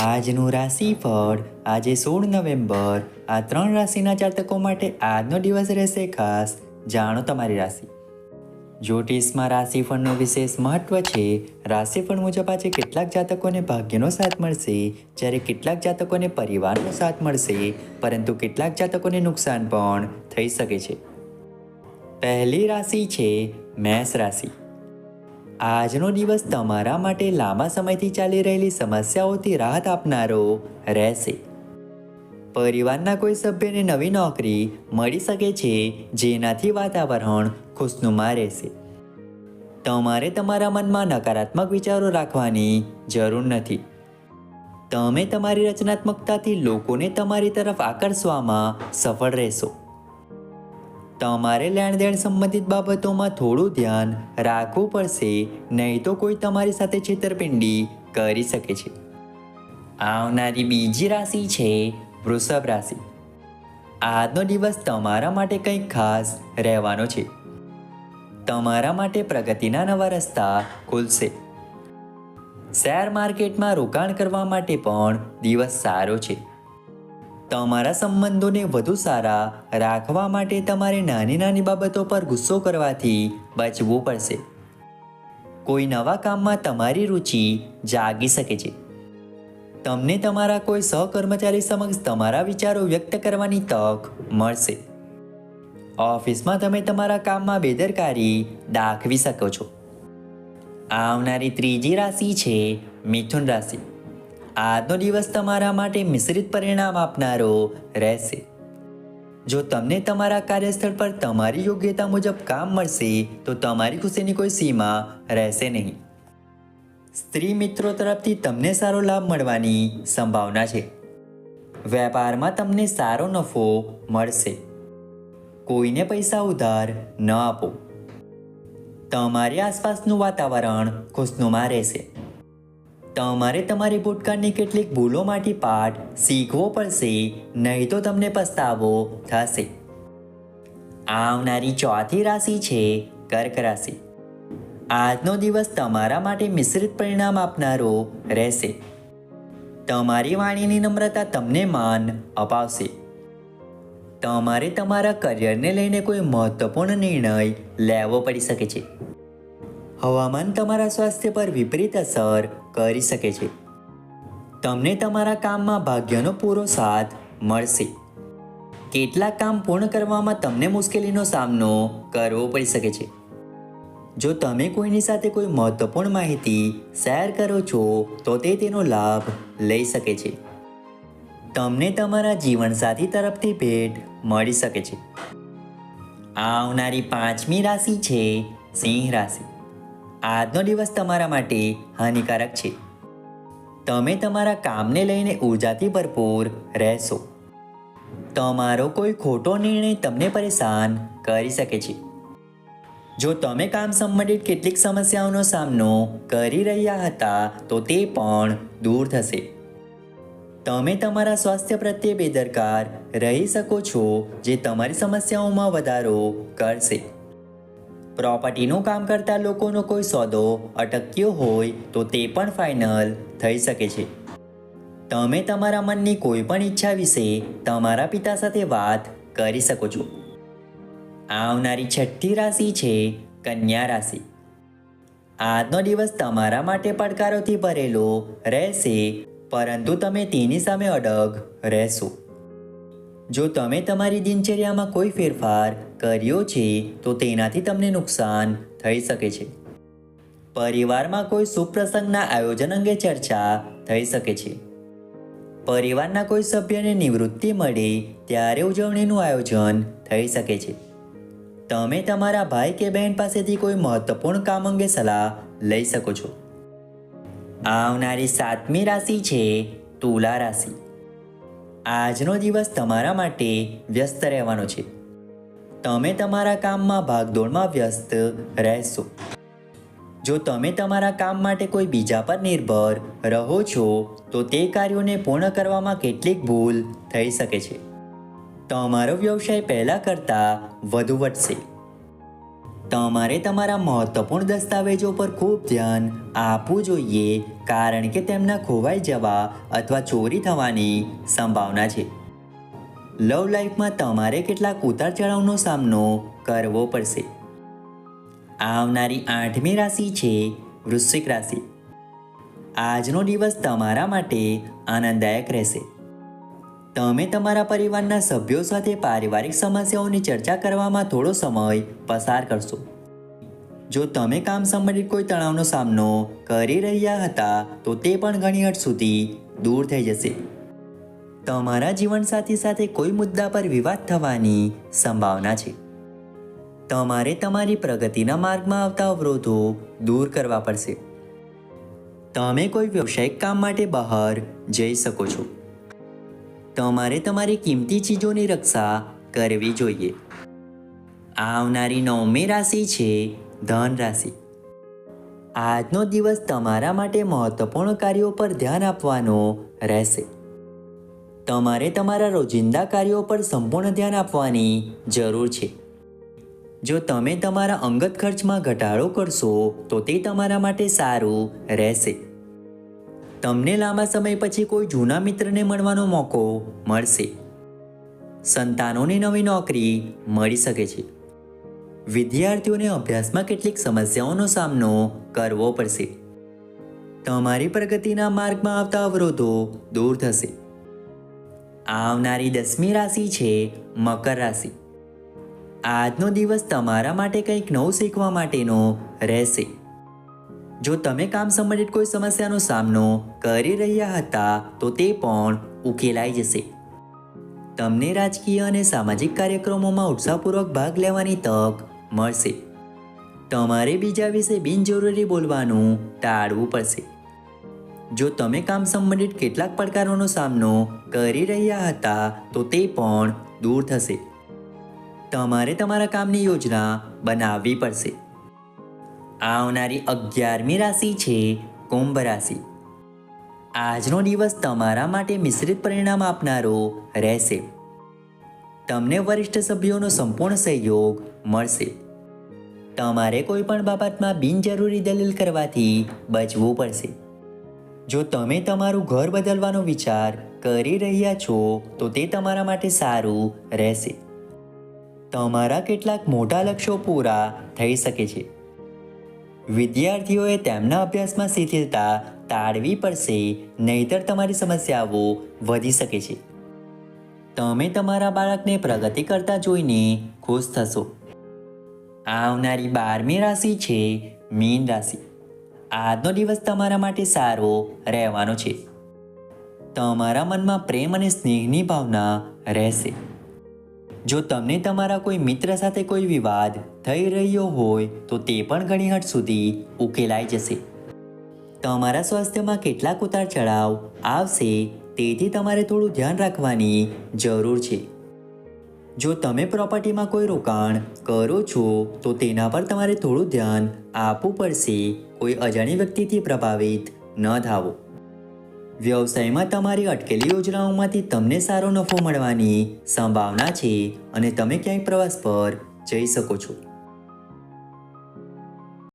આજનું રાશિફળ, આજે સોળ નવેમ્બર. આ ત્રણ રાશિના જાતકો માટે આજનો દિવસ રહેશે ખાસ. જાણો તમારી રાશિ. જ્યોતિષમાં રાશિફળનું વિશેષ મહત્વ છે. રાશિફળ મુજબ આજે કેટલાક જાતકોને ભાગ્યનો સાથ મળશે. જ્યારે કેટલાક જાતકોને પરિવારનો સાથ મળશે. પરંતુ કેટલાક જાતકોને નુકસાન પણ થઈ શકે છે. પહેલી રાશિ છે મેષ રાશિ. આજનો દિવસ તમારા માટે લાંબા સમયથી ચાલી રહેલી સમસ્યાઓથી રાહત આપનારો રહેશે. પરિવારના કોઈ સભ્યને નવી નોકરી મળી શકે છે જેનાથી વાતાવરણ ખુશનુમા રહેશે. તમારે તમારા મનમાં નકારાત્મક વિચારો રાખવાની જરૂર નથી. તમે તમારી રચનાત્મકતાથી લોકોને તમારી તરફ આકર્ષવામાં સફળ રહેશો. તમારે લેણદેણ સંબંધિત બાબતોમાં થોડું ધ્યાન રાખવું પડશે, નહીં તો કોઈ તમારી સાથે છેતરપિંડી કરી શકે છે. આવનારી બીજી રાશિ છે વૃષભ રાશિ. આજનો દિવસ તમારા માટે કંઈક ખાસ રહેવાનો છે. તમારા માટે પ્રગતિના નવા રસ્તા ખુલશે. શેર માર્કેટમાં રોકાણ કરવા માટે પણ દિવસ સારો છે. તમારા સંબંધોને વધુ સારા રાખવા માટે તમારે નાની નાની બાબતો પર ગુસ્સો કરવાથી બચવું પડશે. કોઈ નવા કામમાં તમારી રુચિ જાગી શકે છે. તમને તમારા કોઈ સહકર્મચારી સમક્ષ તમારા વિચારો વ્યક્ત કરવાની તક મળશે. ઓફિસમાં તમે તમારા કામમાં બેદરકારી દાખવી શકો છો. આવનારી ત્રીજી રાશિ છે મિથુન રાશિ. આજનો દિવસ તમારા માટે મિશ્રિત પરિણામ આપનારો રહેશે. જો તમને તમારા કાર્યસ્થળ પર તમારી યોગ્યતા મુજબ કામ મળશે, તો તમારી ખુશીની કોઈ સીમા રહેશે નહીં. સ્ત્રી મિત્રો તરફથી તમને સારો લાભ મળવાની સંભાવના છે. વેપારમાં તમને સારો નફો મળશે. કોઈને પૈસા ઉધાર ન આપો. તમારી આસપાસનું વાતાવરણ ખુશનુમા રહેશે. તમારે તમારી ભૂતકાળની કેટલીક ભૂલોમાંથી પાઠ શીખવો પડશે, નહીં તો તમને પસ્તાવો થશે. આવનારી ચોથી રાશિ છે કર્ક રાશિ. આજનો દિવસ તમારા માટે મિશ્રિત પરિણામ આપનારો રહેશે. તમારી વાણીની નમ્રતા તમને માન અપાવશે. તમારે તમારા કરિયરને લઈને કોઈ મહત્વપૂર્ણ નિર્ણય લેવો પડી શકે છે. હવામાન તમારા સ્વાસ્થ્ય પર વિપરીત અસર કરી શકે છે. તમને તમારા કામમાં ભાગ્યનો પૂરો સાથ મળશે. કેટલાક કામ પૂર્ણ કરવામાં તમને મુશ્કેલીનો સામનો કરવો પડી શકે છે. જો તમે કોઈની સાથે કોઈ મહત્વપૂર્ણ માહિતી શેર કરો છો, તો તે તેનો લાભ લઈ શકે છે. તમને તમારા જીવનસાથી તરફથી ભેટ મળી શકે છે. આવનારી પાંચમી રાશિ છે સિંહ રાશિ. આજનો દિવસ તમારા માટે હાનિકારક છે. તમે તમારા કામને લઈને ઉર્જાથી ભરપૂર રહેશો. તમારો કોઈ ખોટો નિર્ણય તમને પરેશાન કરી શકે છે. જો તમે કામ સંબંધિત કેટલીક સમસ્યાઓનો સામનો કરી રહ્યા હતા, તો તે પણ દૂર થશે. તમે તમારા સ્વાસ્થ્ય પ્રત્યે બેદરકાર રહી શકો છો, જે તમારી સમસ્યાઓમાં વધારો કરશે. પ્રોપર્ટીનું કામ કરતા લોકોનો કોઈ સોદો અટક્યો હોય તો તે પણ ફાઇનલ થઈ શકે છે. તમે તમારા મનની કોઈ પણ ઈચ્છા વિશે તમારા પિતા સાથે વાત કરી શકો છો. આવનારી છઠ્ઠી રાશિ છે કન્યા રાશિ. આજનો દિવસ તમારા માટે પડકારોથી ભરેલો રહેશે, પરંતુ તમે તેની સામે અડગ રહેશો. જો તમે તમારી દિનચર્યામાં કોઈ ફેરફાર કર્યો છે, તો તેનાથી તમને નુકસાન થઈ શકે છે. પરિવારમાં કોઈ શુભ પ્રસંગના આયોજન અંગે ચર્ચા થઈ શકે છે. પરિવારના કોઈ સભ્યને નિવૃત્તિ મળે, ત્યારે ઉજવણીનું આયોજન થઈ શકે છે. તમે તમારા ભાઈ કે બહેન પાસેથી કોઈ મહત્વપૂર્ણ કામ અંગે સલાહ લઈ શકો છો. આવનારી સાતમી રાશિ છે તુલા રાશિ. આજનો દિવસ તમારા માટે વ્યસ્ત રહેવાનો છે. તમે તમારા કામમાં ભાગદોડમાં વ્યસ્ત રહેશો. જો તમે તમારા કામ માટે કોઈ બીજા પર નિર્ભર રહો છો, તો તે કાર્યોને પૂર્ણ કરવામાં કેટલીક ભૂલ થઈ શકે છે. તમારો વ્યવસાય પહેલાં કરતાં વધુ વધશે. તમારે તમારા મહત્વપૂર્ણ દસ્તાવેજો પર ખૂબ ધ્યાન આપવું જોઈએ, કારણ કે તેમના ખોવાઈ જવા અથવા ચોરી થવાની સંભાવના છે. લવ લાઈફમાં તમારે કેટલાક ઉતાર ચઢાવનો સામનો કરવો પડશે. આવનારી આઠમી રાશિ છે વૃશ્ચિક રાશિ. આજનો દિવસ તમારા માટે આનંદદાયક રહેશે. તમે તમારા પરિવારના સભ્યો સાથે પારિવારિક સમસ્યાઓની ચર્ચા કરવામાં થોડો સમય પસાર કરશો. જો તમે કામ સંબંધિત કોઈ તણાવનો સામનો કરી રહ્યા હતા, તો તે પણ ઘણી હદ સુધી દૂર થઈ જશે. તમારા જીવનસાથી સાથે કોઈ મુદ્દા પર વિવાદ થવાની સંભાવના છે. તમારે તમારી પ્રગતિના માર્ગમાં આવતા અવરોધો દૂર કરવા પડશે. તમે કોઈ વ્યવસાયિક કામ માટે બહાર જઈ શકો છો. તમારે તમારી કિંમતી ચીજોની રક્ષા કરવી જોઈએ. આવનારી નવમી રાશિ છે ધન રાશિ. આજનો દિવસ તમારા માટે મહત્વપૂર્ણ કાર્યો પર ધ્યાન આપવાનો રહેશે. તમારે તમારા રોજિંદા કાર્યો પર સંપૂર્ણ ધ્યાન આપવાની જરૂર છે. જો તમે તમારા અંગત ખર્ચમાં ઘટાડો કરશો, તો તે તમારા માટે સારું રહેશે. તમને લાંબા સમય પછી કોઈ જૂના મિત્રને મળવાનો મોકો મળશે. સંતાનોની નવી નોકરી મળી શકે છે. વિદ્યાર્થીઓને અભ્યાસમાં કેટલીક સમસ્યાઓનો સામનો કરવો પડશે. તમારી પ્રગતિના માર્ગમાં આવતા અવરોધો દૂર થશે. આવનારી દસમી રાશિ છે મકર રાશિ. આજનો દિવસ તમારા માટે કંઈક નવું શીખવા માટેનો રહેશે. જો તમે કામ સંબંધિત કોઈ સમસ્યાનો સામનો કરી રહ્યા હતા, તો તે પણ ઉકેલાઈ જશે. તમને રાજકીય અને સામાજિક કાર્યક્રમોમાં ઉત્સાહપૂર્વક ભાગ લેવાની તક મળશે. તમારે બીજા વિશે બિનજરૂરી બોલવાનું ટાળવું પડશે. જો તમે કામ સંબંધિત કેટલાક પડકારોનો સામનો કરી રહ્યા હતા, તો તે પણ દૂર થશે. તમારે તમારા કામની યોજના બનાવવી પડશે. આવનારી અગિયારમી રાશિ છે કુંભ રાશિ. આજનો દિવસ તમારા માટે મિશ્રિત પરિણામ આપનારો રહેશે. તમને વરિષ્ઠ સભ્યોનો સંપૂર્ણ સહયોગ મળશે. તમારે કોઈ પણ બાબતમાં બિનજરૂરી દલીલ કરવાથી બચવું પડશે. જો તમે તમારું ઘર બદલવાનો વિચાર કરી રહ્યા છો, તો તે તમારા માટે સારું રહેશે. તમારા કેટલાક મોટા લક્ષ્યો પૂરા થઈ શકે છે. વિદ્યાર્થીઓએ તેમના અભ્યાસમાં શિથિલતા ટાળવી પડશે, નહીતર તમારી સમસ્યાઓ વધી શકે છે. તમે તમારા બાળકને પ્રગતિ કરતા જોઈને ખુશ થશો. આવનારી બારમી રાશિ છે મીન રાશિ. આજનો દિવસ તમારા માટે સારો રહેવાનો છે. તમારા મનમાં પ્રેમ અને સ્નેહની ભાવના રહેશે. જો તમને તમારા કોઈ મિત્ર સાથે કોઈ વિવાદ થઈ રહ્યો હોય, તો તે પણ ઘણી હદ સુધી ઉકેલાઈ જશે. તમારા સ્વાસ્થ્યમાં કેટલાક ઉતાર ચઢાવ આવશે, તેથી તમારે થોડું ધ્યાન રાખવાની જરૂર છે. જો તમે પ્રોપર્ટીમાં કોઈ રોકાણ કરો છો, તો તેના પર તમારે થોડું ધ્યાન આપવું પડશે. કોઈ અજાણી વ્યક્તિથી પ્રભાવિત ન થાવો વ્યવસાયમાં તમારી અટકેલી યોજનાઓમાંથી તમને સારો નફો મળવાની સંભાવના છે અને તમે ક્યાંય પ્રવાસ પર જઈ શકો છો.